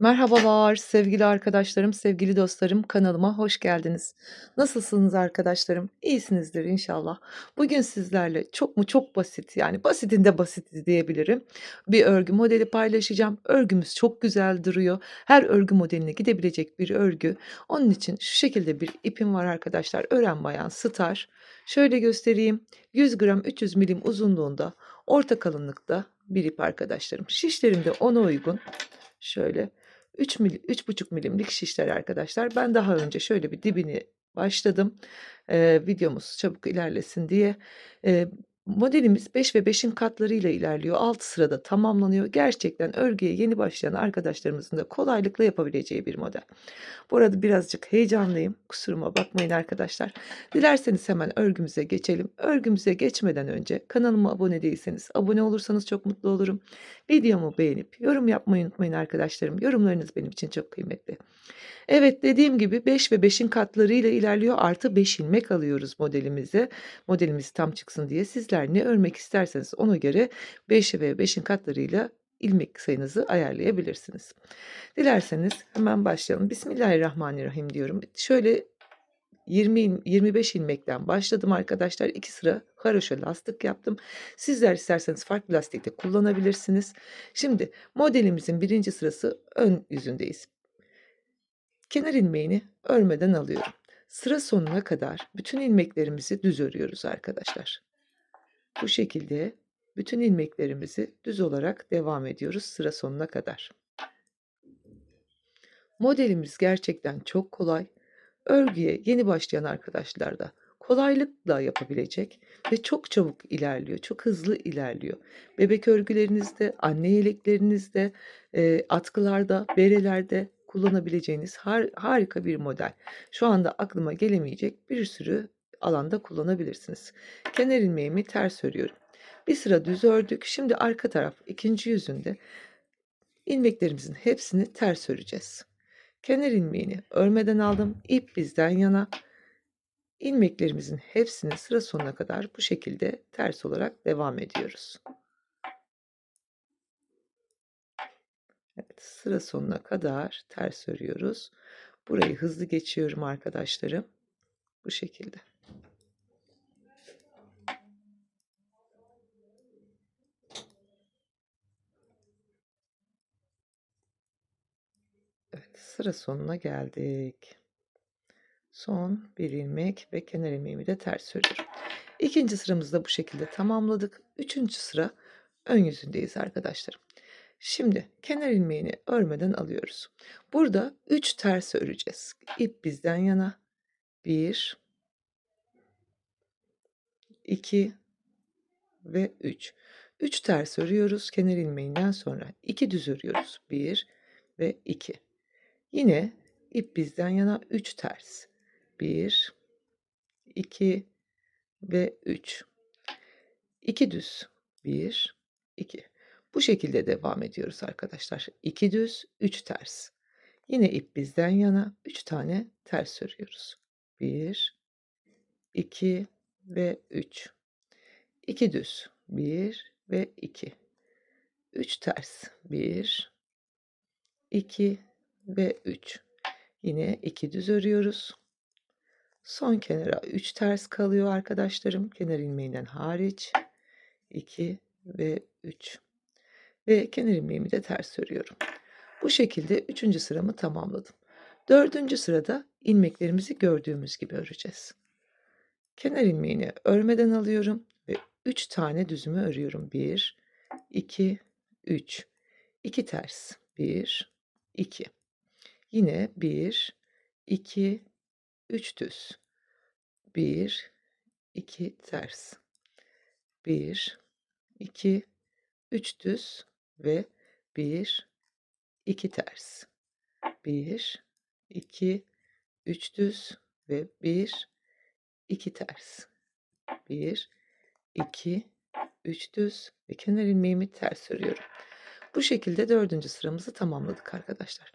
Merhabalar sevgili arkadaşlarım, sevgili dostlarım, kanalıma hoş geldiniz. Nasılsınız arkadaşlarım? İyisinizdir inşallah. Bugün sizlerle çok mu çok basit, yani basitinde basiti diyebilirim, bir örgü modeli paylaşacağım. Örgümüz çok güzel duruyor. Her örgü modeline gidebilecek bir örgü. Onun için şu şekilde bir ipim var arkadaşlar. Ören bayan star. Şöyle göstereyim. 100 gram 300 milim uzunluğunda, orta kalınlıkta bir ip arkadaşlarım. Şişlerim de ona uygun. Şöyle 3 mil 3,5 milimlik şişler arkadaşlar. Ben daha önce şöyle bir dibini başladım. Eee, videomuz çabuk ilerlesin diye. Eee, modelimiz 5 ve 5'in katlarıyla ilerliyor. 6 sırada tamamlanıyor. Gerçekten örgüye yeni başlayan arkadaşlarımızın da kolaylıkla yapabileceği bir model. Bu arada birazcık heyecanlıyım. Kusuruma bakmayın arkadaşlar. Dilerseniz hemen örgümüze geçelim. Örgümüze geçmeden önce kanalıma abone değilseniz abone olursanız çok mutlu olurum. Videomu beğenip yorum yapmayı unutmayın arkadaşlarım. Yorumlarınız benim için çok kıymetli. Evet dediğim gibi 5 ve 5'in katlarıyla ilerliyor. Artı 5 ilmek alıyoruz modelimize. Modelimiz tam çıksın diye sizler ne örmek isterseniz ona göre 5 ve 5'in katlarıyla ilmek sayınızı ayarlayabilirsiniz. Dilerseniz hemen başlayalım. Bismillahirrahmanirrahim diyorum. Şöyle 20 il 25 ilmekten başladım arkadaşlar. 2 sıra haroşa lastik yaptım. Sizler isterseniz farklı lastik de kullanabilirsiniz. Şimdi modelimizin 1. sırası ön yüzündeyiz. Kenar ilmeğini örmeden alıyorum. Sıra sonuna kadar bütün ilmeklerimizi düz örüyoruz arkadaşlar. Bu şekilde bütün ilmeklerimizi düz olarak devam ediyoruz sıra sonuna kadar. Modelimiz gerçekten çok kolay. Örgüye yeni başlayan arkadaşlar da kolaylıkla yapabilecek ve çok çabuk ilerliyor, çok hızlı ilerliyor. Bebek örgülerinizde, anne yeleklerinizde, atkılarda, berelerde kullanabileceğiniz har harika bir model. Şu anda aklıma gelemeyecek bir sürü alanda kullanabilirsiniz. Kenar ilmeğimi ters örüyorum. Bir sıra düz ördük. Şimdi arka taraf ikinci yüzünde ilmeklerimizin hepsini ters öreceğiz. Kenar ilmeğini örmeden aldım. İp bizden yana. İlmeklerimizin hepsini sıra sonuna kadar bu şekilde ters olarak devam ediyoruz. Sıra sonuna kadar ters örüyoruz. Burayı hızlı geçiyorum arkadaşlarım. Bu şekilde. Evet, sıra sonuna geldik. Son bir ilmek ve kenar ilmeğimi de ters örüyorum. İkinci sıramızı da bu şekilde tamamladık. Üçüncü sıra ön yüzündeyiz arkadaşlarım. Şimdi kenar ilmeğini örmeden alıyoruz. Burada 3 ters öreceğiz. İp bizden yana. 1 2 ve 3. 3 ters örüyoruz kenar ilmeğinden sonra. 2 düz örüyoruz. 1 ve 2. Yine ip bizden yana 3 ters. 1 2 ve 3. 2 düz. 1 2. Bu şekilde devam ediyoruz arkadaşlar. 2 düz, 3 ters. Yine ip bizden yana 3 tane ters örüyoruz. 1 2 ve 3. 2 düz. 1 ve 2. 3 ters. 1 2 ve 3. Yine 2 düz örüyoruz. Son kenara 3 ters kalıyor arkadaşlarım. Kenar ilmeğinden hariç. 2 ve 3. Ve kenar ilmeğimi de ters örüyorum. Bu şekilde 3. sıramı tamamladım. 4. sırada ilmeklerimizi gördüğümüz gibi öreceğiz. Kenar ilmeğini örmeden alıyorum ve 3 tane düzümü örüyorum. 1 2 3 2 ters. 1 2 Yine 1 2 3 düz. 1 2 ters. 1 2 3 düz ve 1 2 ters. 1 2 3 düz ve 1 2 ters. 1 2 3 düz ve kenar ilmeğimi ters örüyorum. Bu şekilde dördüncü sıramızı tamamladık arkadaşlar.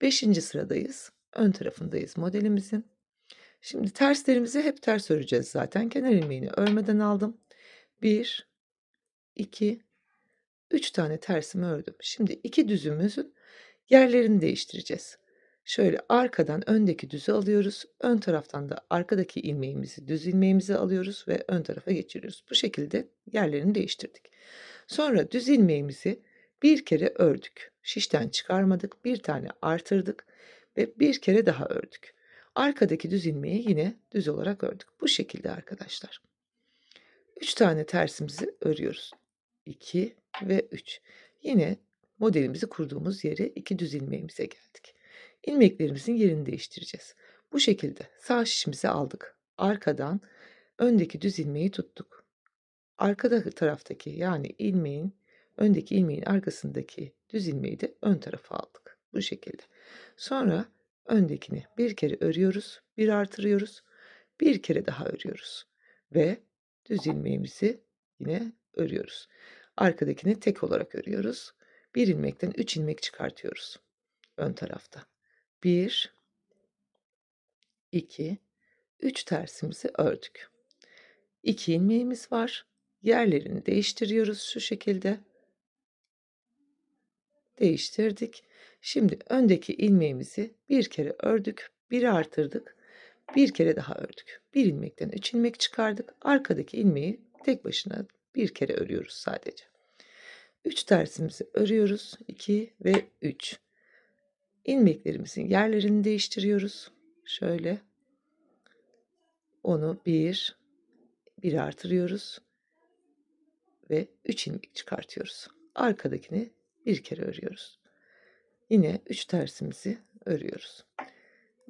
Beşinci sıradayız. Ön tarafındayız modelimizin. Şimdi terslerimizi hep ters öreceğiz zaten. Kenar ilmeğini örmeden aldım. 1 2 3 tane tersimi ördüm. Şimdi iki düzümüzün Yerlerini değiştireceğiz. Şöyle arkadan öndeki düzü alıyoruz. Ön taraftan da arkadaki ilmeğimizi, düz ilmeğimizi alıyoruz ve ön tarafa geçiriyoruz. Bu şekilde yerlerini değiştirdik. Sonra düz ilmeğimizi bir kere ördük. Şişten çıkarmadık. Bir tane artırdık ve bir kere daha ördük. Arkadaki düz ilmeği yine düz olarak ördük. Bu şekilde arkadaşlar. 3 tane tersimizi örüyoruz. 2 ve 3. Yine modelimizi kurduğumuz yere iki düz ilmeğimize geldik. İlmeklerimizin yerini değiştireceğiz. Bu şekilde sağ şişimizi aldık. Arkadan öndeki düz ilmeği tuttuk. Arkada taraftaki yani ilmeğin öndeki ilmeğin arkasındaki düz ilmeği de ön tarafa aldık. Bu şekilde. Sonra öndekini bir kere örüyoruz, bir artırıyoruz, bir kere daha örüyoruz ve düz ilmeğimizi yine örüyoruz. Arkadakini tek olarak örüyoruz. Bir ilmekten 3 ilmek çıkartıyoruz ön tarafta. 1 2 3 tersimizi ördük. 2 ilmeğimiz var. Yerlerini değiştiriyoruz şu şekilde. Değiştirdik. Şimdi öndeki ilmeğimizi bir kere ördük, bir artırdık, bir kere daha ördük. Bir ilmekten 3 ilmek çıkardık. Arkadaki ilmeği tek başına bir kere örüyoruz sadece. 3 tersimizi örüyoruz. 2 ve 3. İlmeklerimizin yerlerini değiştiriyoruz. Şöyle. Onu 1 bir artırıyoruz ve 3 ilmek çıkartıyoruz. Arkadakini bir kere örüyoruz. Yine 3 tersimizi örüyoruz.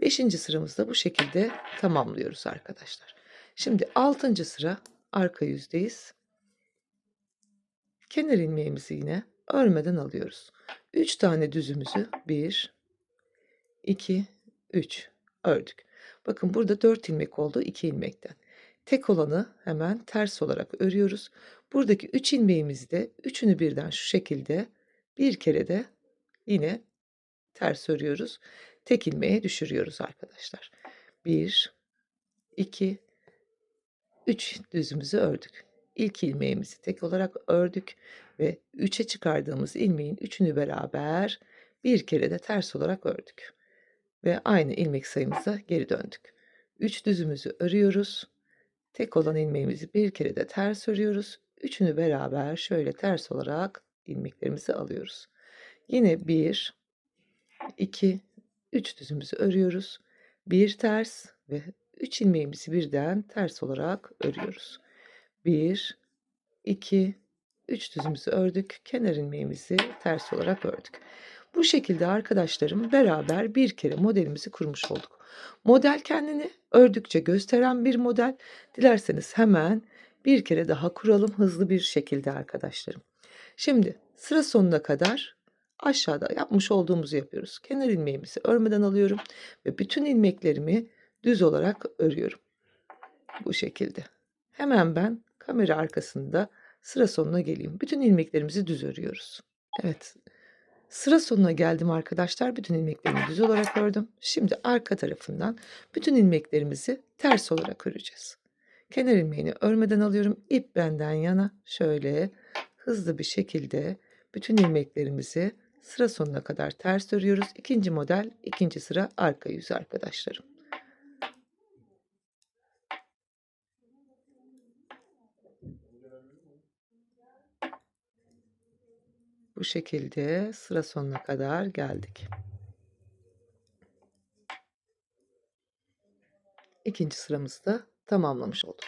5. sıramızda bu şekilde tamamlıyoruz arkadaşlar. Şimdi 6. sıra arka yüzdeyiz. Kenar ilmeğimizi yine örmeden alıyoruz. 3 tane düzümüzü 1 2 3 ördük. Bakın burada 4 ilmek oldu 2 ilmekten. Tek olanı hemen ters olarak örüyoruz. Buradaki 3 ilmeğimizi de üçünü birden şu şekilde bir kere de yine ters örüyoruz. Tek ilmeğe düşürüyoruz arkadaşlar. 1 2 3 düzümüzü ördük. İlk ilmeğimizi tek olarak ördük ve 3'e çıkardığımız ilmeğin üçünü beraber bir kere de ters olarak ördük. Ve aynı ilmek sayımıza geri döndük. 3 düzümüzü örüyoruz. Tek olan ilmeğimizi bir kere de ters örüyoruz. Üçünü beraber şöyle ters olarak ilmeklerimizi alıyoruz. Yine 1 2 3 düzümüzü örüyoruz. Bir ters ve 3 ilmeğimizi birden ters olarak örüyoruz. 1 2 3 düzümüzü ördük. Kenar ilmeğimizi ters olarak ördük. Bu şekilde arkadaşlarım beraber bir kere modelimizi kurmuş olduk. Model kendini ördükçe gösteren bir model. Dilerseniz hemen bir kere daha kuralım hızlı bir şekilde arkadaşlarım. Şimdi sıra sonuna kadar aşağıda yapmış olduğumuzu yapıyoruz. Kenar ilmeğimizi örmeden alıyorum ve bütün ilmeklerimi düz olarak örüyorum. Bu şekilde. Hemen ben kamera arkasında sıra sonuna geleyim. Bütün ilmeklerimizi düz örüyoruz. Evet. Sıra sonuna geldim arkadaşlar. Bütün ilmeklerimi düz olarak ördüm. Şimdi arka tarafından bütün ilmeklerimizi ters olarak öreceğiz. Kenar ilmeğini örmeden alıyorum. İp benden yana şöyle hızlı bir şekilde bütün ilmeklerimizi sıra sonuna kadar ters örüyoruz. İkinci model, ikinci sıra arka yüzü arkadaşlarım. Bu şekilde sıra sonuna kadar geldik. İkinci sıramızı da tamamlamış olduk.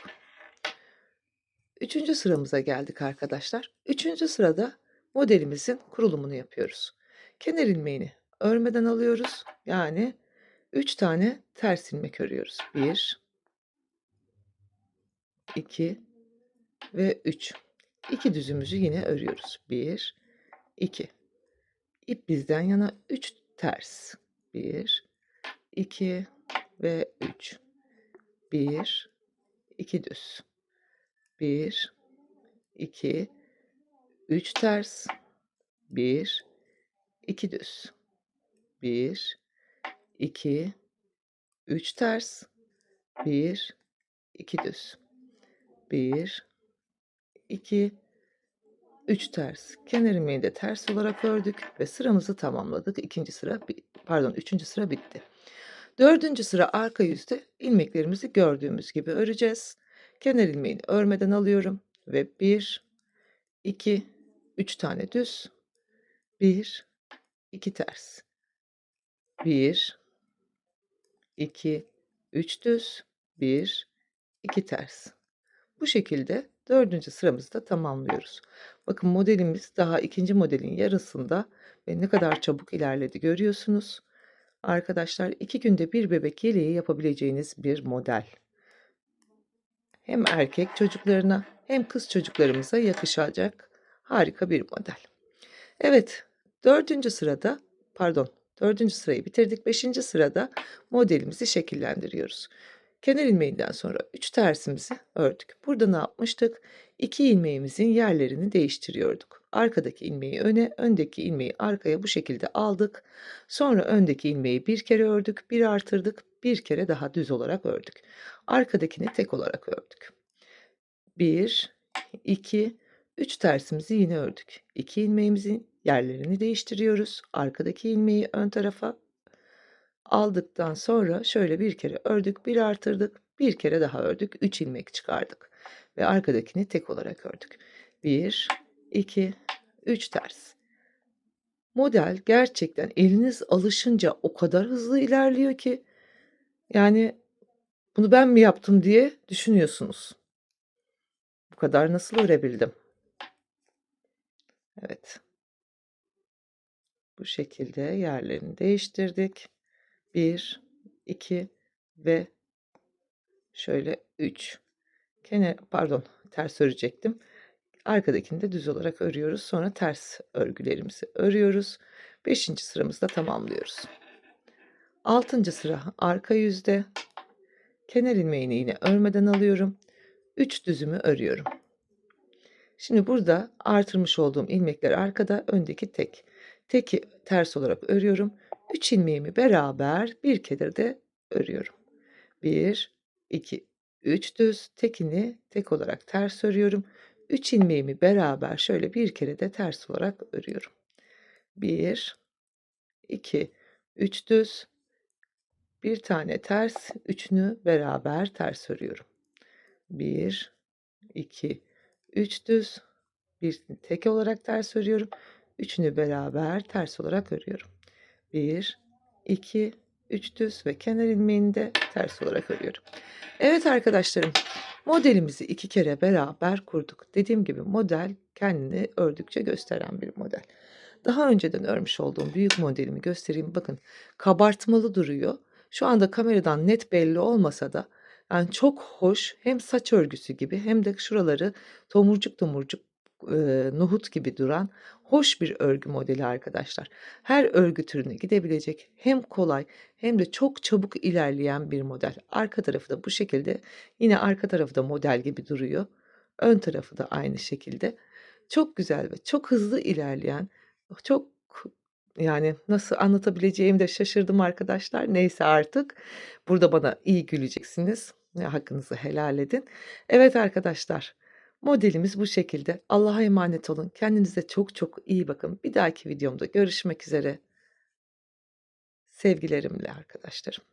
Üçüncü sıramıza geldik arkadaşlar. Üçüncü sırada modelimizin kurulumunu yapıyoruz. Kenar ilmeğini örmeden alıyoruz. Yani 3 tane ters ilmek örüyoruz. 1 2 ve 3. 2 düzümüzü yine örüyoruz. 1 2 İp bizden yana 3 ters. 1 2 ve 3. 1 2 düz. 1 2 3 ters. 1 2 düz. 1 2 3 ters. 1 2 düz. 1 2 3 ters. Kenar ilmeğini de ters olarak ördük ve sıramızı tamamladık. İkinci sıra pardon, 3. sıra bitti. 4. sıra arka yüzde ilmeklerimizi gördüğümüz gibi öreceğiz. Kenar ilmeğini örmeden alıyorum ve 1 2 3 tane düz. 1 2 ters. 1 2 3 düz. 1 2 ters. Bu şekilde 4. sıramızı da tamamlıyoruz. Bakın modelimiz daha ikinci modelin yarısında ve ne kadar çabuk ilerledi görüyorsunuz. Arkadaşlar 2 günde bir bebek yeleği yapabileceğiniz bir model. Hem erkek çocuklarına hem kız çocuklarımıza yakışacak harika bir model. Evet, 4. sırada pardon 4. sırayı bitirdik. 5. sırada modelimizi şekillendiriyoruz. Kenar ilmeğinden sonra 3 tersimizi ördük. Burada ne yapmıştık? 2 ilmeğimizin yerlerini değiştiriyorduk. Arkadaki ilmeği öne, öndeki ilmeği arkaya bu şekilde aldık. Sonra öndeki ilmeği bir kere ördük, bir artırdık, bir kere daha düz olarak ördük. Arkadakini tek olarak ördük. 1 2 3 tersimizi yine ördük. 2 ilmeğimizin yerlerini değiştiriyoruz. Arkadaki ilmeği ön tarafa aldıktan sonra şöyle bir kere ördük, bir artırdık, bir kere daha ördük, 3 ilmek çıkardık ve arkadakini tek olarak ördük. 1 2 3 ters. Model gerçekten eliniz alışınca o kadar hızlı ilerliyor ki yani bunu ben mi yaptım diye düşünüyorsunuz. Bu kadar nasıl örebildim? Evet. Bu şekilde yerlerini değiştirdik. 1 2 ve şöyle 3. Kenar pardon ters örecektim. Arkadakini de düz olarak örüyoruz. Sonra ters örgülerimizi örüyoruz. 5. sıramızda tamamlıyoruz. 6. sıra arka yüzde. Kenar ilmeğini yine örmeden alıyorum. 3 düzümü örüyorum. Şimdi burada artırmış olduğum ilmekler arkada, öndeki tek. Teki ters olarak örüyorum. 3 ilmeğimi beraber bir de örüyorum. 1 2 3 düz tekini tek olarak ters örüyorum. 3 ilmeğimi beraber şöyle bir kere de ters olarak örüyorum. 1 2 3 düz bir tane ters, üçünü beraber ters örüyorum. 1 2 3 düz bir tek olarak ters örüyorum. Üçünü beraber ters olarak örüyorum. 1 2 3 düz ve kenar ilmeğini de ters olarak örüyorum. Evet arkadaşlarım, modelimizi iki kere beraber kurduk. Dediğim gibi model kendini ördükçe gösteren bir model. Daha önceden örmüş olduğum büyük modelimi göstereyim. Bakın kabartmalı duruyor. Şu anda kameradan net belli olmasa da yani çok hoş hem saç örgüsü gibi hem de şuraları tomurcuk tomurcuk eee, nohut gibi duran hoş bir örgü modeli arkadaşlar. Her örgü türüne gidebilecek hem kolay hem de çok çabuk ilerleyen bir model. Arka tarafı da bu şekilde yine arka tarafı da model gibi duruyor. Ön tarafı da aynı şekilde. Çok güzel ve çok hızlı ilerleyen çok yani nasıl anlatabileceğimi de şaşırdım arkadaşlar. Neyse artık burada bana iyi güleceksiniz. Hakkınızı helal edin. Evet arkadaşlar modelimiz bu şekilde. Allah'a emanet olun. Kendinize çok çok iyi bakın. Bir dahaki videomda görüşmek üzere. Sevgilerimle arkadaşlarım.